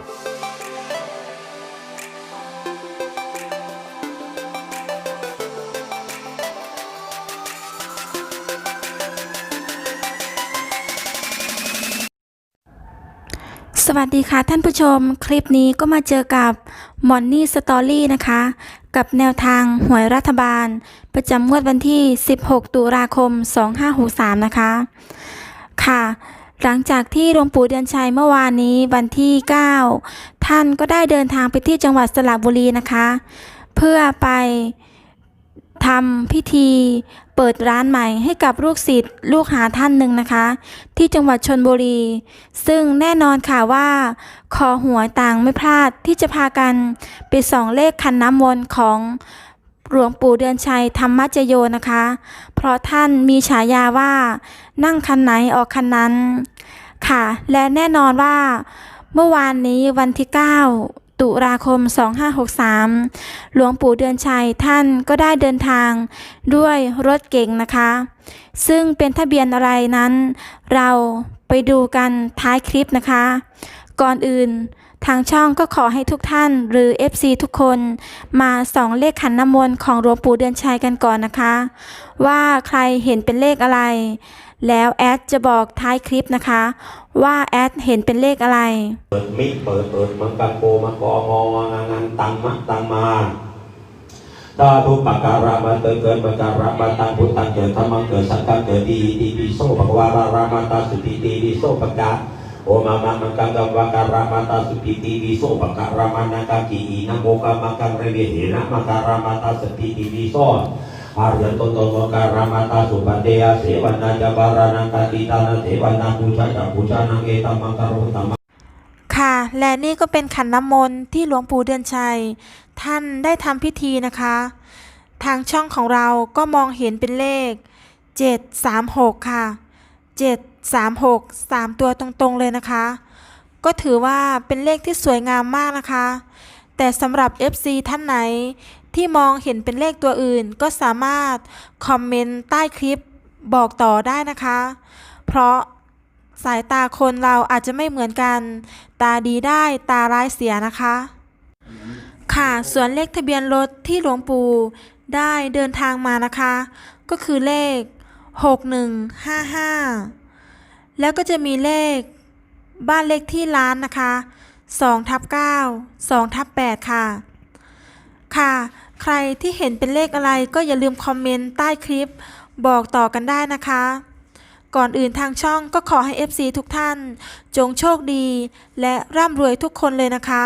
สวัสดีค่ะท่านผู้ชม คลิปนี้ก็มาเจอกับมอนนี่สตอรี่นะคะ กับแนวทางหวยรัฐบาล ประจำงวดวันที่ 16 ตุลาคม 2563 นะคะ ค่ะ หลังจากที่หลวงปู่เดือนชัยเมื่อวานนี้วันที่ 9 ท่านก็ได้เดินทางไปที่จังหวัดสระบุรีนะคะ เพื่อไปทำพิธีเปิดร้านใหม่ให้กับลูกศิษย์ลูกหาท่านหนึ่งนะคะ ที่จังหวัดชนบุรี ซึ่งแน่นอนค่ะว่า คอหัวต่างไม่พลาดที่จะพากันไปส่องเลขคันน้ำมนต์ของ หลวงปู่เดือนชัยธรรมจโยนะคะ เพราะท่านมีฉายาว่า นั่งคันไหนออกคันนั้น ค่ะ และแน่นอนว่า เมื่อวานนี้วันที่ 9 ตุลาคม 2563 หลวงปู่เดือนชัยท่านก็ได้เดินทางด้วยรถเก๋งนะคะ ซึ่งเป็นทะเบียนอะไรนั้น เราไปดูกันท้ายคลิปนะคะ ก่อนอื่น ทางช่องก็ขอให้ทุกท่านหรือ FC ทุกคนมาส่องเลขขันน้ำมนต์ของหลวงปู่เดือนชัยกันก่อนนะคะ ว่าใครเห็นเป็นเลขอะไร แล้วแอดจะบอกท้ายคลิปนะคะ ว่าแอดเห็นเป็นเลขอะไร เปิดมิเปิดเปิดมังกรโกมะกององงางันตังมะตังมาตาทุปการะบันเติเกิดปการะบันตังพุทธังเกิดธรรมังเกิดสังฆังเกิดดีดีปีโซภควารารามาตาสุปิตีดีโซปกาโอมามามังกังกังวาการะมาตาสุปิตีดีโซปการะ มานาคากีอีนะโมกามังกังเรเวเหนะมังการะมาตาสุปิตีดีโซอาริยโตโตโมการามาตาสุปันเตยเสวนาจบารานังกติตานาเสวนาปูชาจักปูชานังเอตัมมังคารุตัมค่ะ และนี่ก็เป็นขันน้ำมนต์ที่หลวงปู่เดือนชัย ท่านได้ทำพิธีนะคะ ทางช่องของเราก็มองเห็นเป็นเลข 736 ค่ะ 36 3 ตัวตรงๆเลยนะคะ ก็ถือว่าเป็นเลขที่สวยงามมากนะคะ แต่สำหรับ FC ท่านไหนที่มองเห็นเป็นเลขตัวอื่น ก็สามารถคอมเมนต์ใต้คลิปบอกต่อได้นะคะ เพราะสายตาคนเราอาจจะไม่เหมือนกัน ตาดีได้ตาร้ายเสียนะคะ ค่ะส่วนเลขทะเบียนรถที่หลวงปู่ได้เดินทางมานะคะ ก็คือเลข 6155 แล้วก็จะมีเลข บ้านเลขที่ร้านนะคะ2ทับ9 2ทับ8ค่ะ ค่ะ ใครที่เห็นเป็นเลขอะไรก็อย่าลืมคอมเมนต์ใต้คลิปบอกต่อกันได้นะคะ ก่อนอื่นทางช่องก็ขอให้ FC ทุกท่าน จงโชคดี และร่ำรวยทุกคนเลยนะคะ